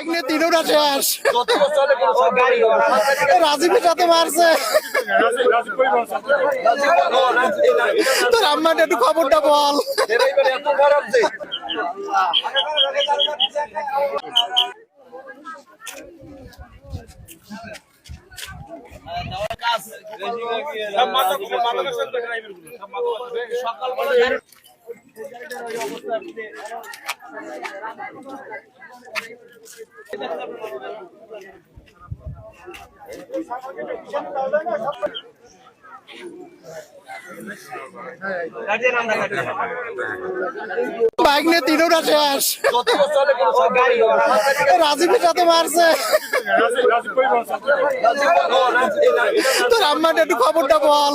Bike নিয়ে তিনোটা শেষ রাজীবের সাথে মারছে। তোর আম্মার একটু খবরটা বল রাজের আমরা বাইক নিয়ে তিনোটা শেষ রাজীবের সাথে মারছে। তোর একটু খবরটা বল।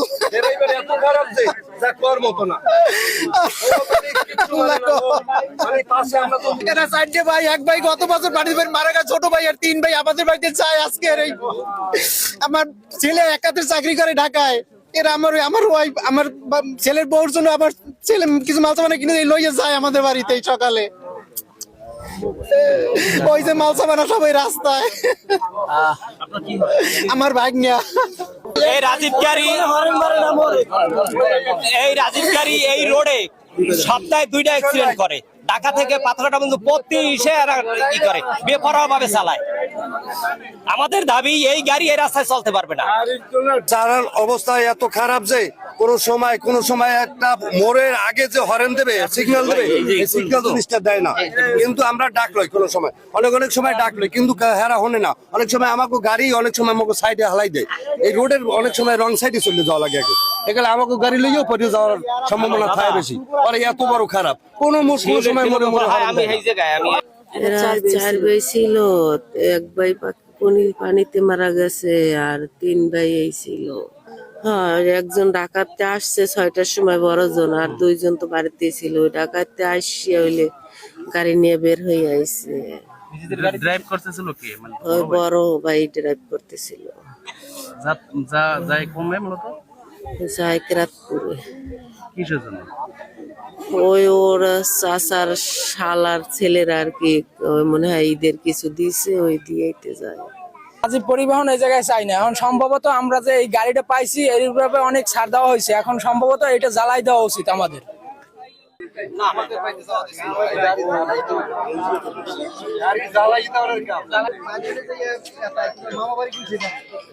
চারটে ভাই, এক ভাই বছর মারা গেছে, ছোট ভাই আর তিন ভাই। আমাদের বাড়িতে চায় আজকে আমার ছেলে একাতের চাকরি করে ঢাকায়। এরা আমার আমার ওয়াইফ আমার ছেলের বউর জন্য আমার ছেলে কিছু কিনে যায় আমাদের বাড়িতে সকালে। ওই যে সবাই রাস্তায়। আমার ভাগ নিয়া এই রাজীব গাড়ি এই রাজীব গাড়ি এই রোডে সপ্তাহে দুইটা অ্যাক্সিডেন্ট করে। ঢাকা থেকে পাথরটা কিন্তু প্রতি ইসে এরা কি করে। বেপরোয়া ভাবে চালায়। আমাদের দাবি এই গাড়ি এই রাস্তায় চলতে পারবে না। চালার অবস্থা এত খারাপ যে কোন সময় কোন সময় একটা মোড়ের আগে যে হরেন দেবে সিগন্যাল দেবে সিগন্যাল জিনিসটা দেয় না। কিন্তু আমরা ডাক লই কোন সময়। অনেক অনেক সময় ডাক লই কিন্তু হেরা হনে না। অনেক সময় আমাকে গাড়ি অনেক সময় আমাকে সাইডে হালাই দেয়। এই রোডের অনেক সময় রং সাইডে চলে যাওয়া লাগে আগে। এখানে আমাকে গাড়ি লইও পরে যাওয়ার সম্ভাবনা থাকে বেশি। আর এত বড় খারাপ। কোনো সময় মনে মনে আমি এই জায়গায় আমি এরা চার ভাই ছিল এক ভাই পানি পানিতে মারা গেছে আর তিন ভাই এই ছিল হ্যাঁ একজন ডাকাতে আসছে ছয়টার সময় বড়জন আর দুইজন তো বাড়িতে ছিল। ওই ডাকাতে আসছে হইলে গাড়ি নিয়ে বের হয়ে আইছে। ড্রাইভ করতেছিল কি? মানে ওই বড় ভাই ড্রাইভ করতেছিল। যা যা যাই কমে মূলত? জায়করাতপুরে কিসের জন্য? ওই ওর চাচার শালার ছেলেরা আর কি মনে হয় ঈদের কিছু দিছে ওই দিয়েইতে যায়। আজি পরিবহন এই জায়গায় চাই না। এখন সম্ভবত আমরা যে এই গাড়িটা পাইছি এর ব্যাপারে অনেক ছাড় দেওয়া হয়েছে। এখন সম্ভবত এটা জ্বালাই দেওয়া উচিত আমাদের।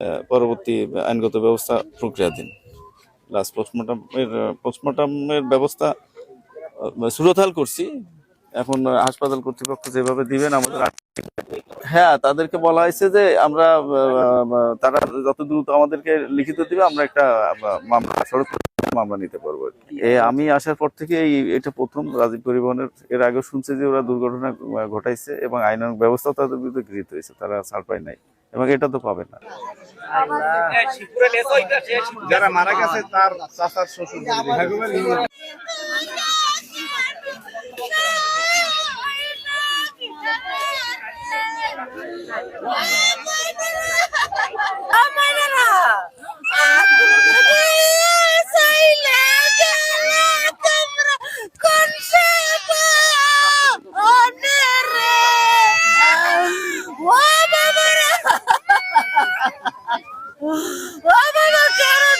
আহ, পরবর্তী আইনগত ব্যবস্থা প্রক্রিয়াধীন লাস্ট পোস্টমর্টমের পোস্টমর্টমের ব্যবস্থা সুরতাল করছি। এখন হাসপাতাল কর্তৃপক্ষ যেভাবে দিবেন আমাদের হ্যাঁ তাদেরকে বলা হয়েছে যে আমরা তারা যত দ্রুত আমাদেরকে লিখিত দিবে আমরা একটা মামলা সড়ক মামলা নিতে পারব আর কি। এ আমি আসার পর থেকে এই এটা প্রথম রাজীব পরিবহনের এর আগে শুনছে যে ওরা দুর্ঘটনা ঘটাইছে এবং আইনানুগ ব্যবস্থা তাদের বিরুদ্ধে গৃহীত হয়েছে তারা ছাড় পায় নাই। এবং এটা তো পাবে না। যারা মারা গেছে তার চাচার শ্বশুর Oh my God!